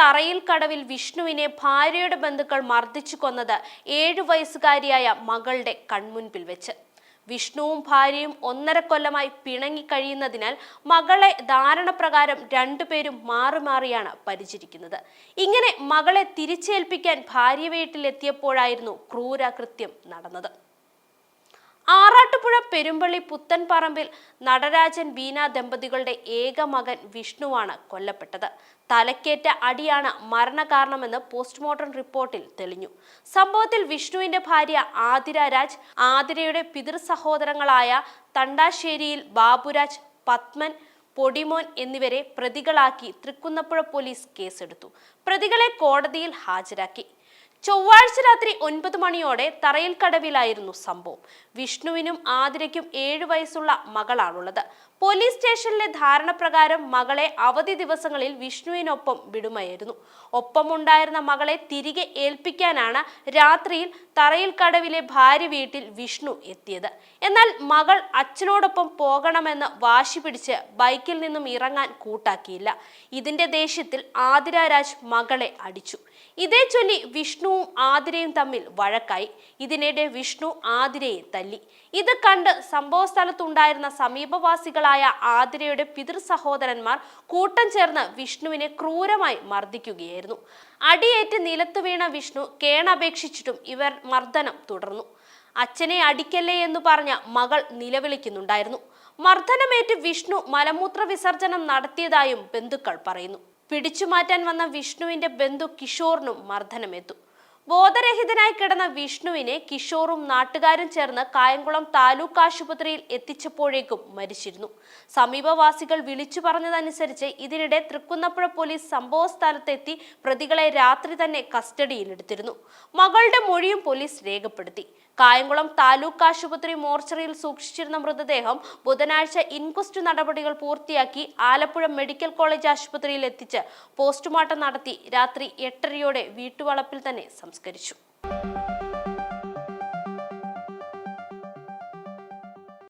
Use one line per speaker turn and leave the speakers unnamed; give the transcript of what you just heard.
തറയിൽ കടവിൽ വിഷ്ണുവിനെ ഭാര്യയുടെ ബന്ധുക്കൾ മർദ്ദിച്ചു കൊന്നത് ഏഴു വയസ്സുകാരിയായ മകളുടെ കൺമുൻപിൽ വെച്ച്. വിഷ്ണുവും ഭാര്യയും ഒന്നര കൊല്ലമായി പിണങ്ങി കഴിയുന്നതിനാൽ മകളെ ധാരണപ്രകാരം രണ്ടുപേരും മാറി മാറിയാണ് പരിചരിക്കുന്നത്. ഇങ്ങനെ മകളെ തിരിച്ചേൽപ്പിക്കാൻ ഭാര്യ വീട്ടിലെത്തിയപ്പോഴായിരുന്നു ക്രൂരകൃത്യം നടന്നത്. പെരുമ്പള്ളി പുത്തൻപറമ്പിൽ നടരാജൻ ബീന ദമ്പതികളുടെ ഏക മകൻ വിഷ്ണുവാണ് കൊല്ലപ്പെട്ടത്. തലക്കേറ്റ അടിയാണ് മരണകാരണമെന്ന് പോസ്റ്റ്മോർട്ടം റിപ്പോർട്ടിൽ തെളിഞ്ഞു. സംഭവത്തിൽ വിഷ്ണുവിന്റെ ഭാര്യ ആതിര രാജ് ആതിരയുടെ പിതൃ സഹോദരങ്ങളായ തണ്ടാശ്ശേരിയിൽ ബാബുരാജ് പത്മൻ പൊടിമോൻ എന്നിവരെ പ്രതികളാക്കി തൃക്കുന്നപ്പുഴ പോലീസ് കേസെടുത്തു. പ്രതികളെ കോടതിയിൽ ഹാജരാക്കി. ചൊവ്വാഴ്ച രാത്രി ഒൻപത് മണിയോടെ തറയിൽ കടവിലായിരുന്നു സംഭവം. വിഷ്ണുവിനും ആതിരയ്ക്കും ഏഴു വയസ്സുള്ള മകളാണുള്ളത്. പോലീസ് സ്റ്റേഷനിലെ ധാരണ പ്രകാരം മകളെ അവധി ദിവസങ്ങളിൽ വിഷ്ണുവിനൊപ്പം വിടുമായിരുന്നു. ഒപ്പമുണ്ടായിരുന്ന മകളെ തിരികെ ഏൽപ്പിക്കാനാണ് രാത്രിയിൽ തറയിൽ കടവിലെ ഭാര്യ വീട്ടിൽ വിഷ്ണു എത്തിയത്. എന്നാൽ മകൾ അച്ഛനോടൊപ്പം പോകണമെന്ന് വാശി പിടിച്ച് ബൈക്കിൽ നിന്നും ഇറങ്ങാൻ കൂട്ടാക്കിയില്ല. ഇതിന്റെ ദേഷ്യത്തിൽ ആതിരാരാജ് മകളെ അടിച്ചു. ഇതേ ചൊല്ലി വിഷ്ണുവും ആതിരയും തമ്മിൽ വഴക്കായി. ഇതിനിടെ വിഷ്ണു ആതിരയെ തല്ലി. ഇത് കണ്ട് സംഭവ സ്ഥലത്തുണ്ടായിരുന്ന സമീപവാസികളായ ആതിരയുടെ പിതൃ സഹോദരന്മാർ കൂട്ടം ചേർന്ന് വിഷ്ണുവിനെ ക്രൂരമായി മർദ്ദിക്കുകയായിരുന്നു. അടിയേറ്റ് നിലത്ത് വീണ വിഷ്ണു കേണപേക്ഷിച്ചിട്ടും ഇവർ മർദ്ദനം തുടർന്നു. അച്ഛനെ അടിക്കല്ലേ എന്ന് പറഞ്ഞ മകൾ നിലവിളിക്കുന്നുണ്ടായിരുന്നു. മർദ്ദനമേറ്റ് വിഷ്ണു മലമൂത്ര വിസർജനം നടത്തിയതായും ബന്ധുക്കൾ പറയുന്നു. പിടിച്ചുമാറ്റാൻ വന്ന വിഷ്ണുവിന്റെ ബന്ധു കിഷോറിനും മർദ്ദനമേറ്റു. ബോധരഹിതനായി കിടന്ന വിഷ്ണുവിനെ കിഷോറും നാട്ടുകാരും ചേർന്ന് കായംകുളം താലൂക്ക് ആശുപത്രിയിൽ എത്തിച്ചപ്പോഴേക്കും മരിച്ചിരുന്നു. സമീപവാസികൾ വിളിച്ചു പറഞ്ഞതനുസരിച്ച് ഇതിനിടെ തൃക്കുന്നപ്പുഴ പോലീസ് സംഭവ സ്ഥലത്തെത്തി പ്രതികളെ രാത്രി തന്നെ കസ്റ്റഡിയിലെടുത്തിരുന്നു. മകളുടെ മൊഴിയും പോലീസ് രേഖപ്പെടുത്തി. കായംകുളം താലൂക്ക് ആശുപത്രി മോർച്ചറിയിൽ സൂക്ഷിച്ചിരുന്ന മൃതദേഹം ബുധനാഴ്ച ഇൻക്വസ്റ്റ് നടപടികൾ പൂർത്തിയാക്കി ആലപ്പുഴ മെഡിക്കൽ കോളേജ് ആശുപത്രിയിൽ എത്തിച്ച് പോസ്റ്റ്മോർട്ടം നടത്തി രാത്രി എട്ടരയോടെ വീട്ടുവളപ്പിൽ തന്നെ സംസ്കരിച്ചു.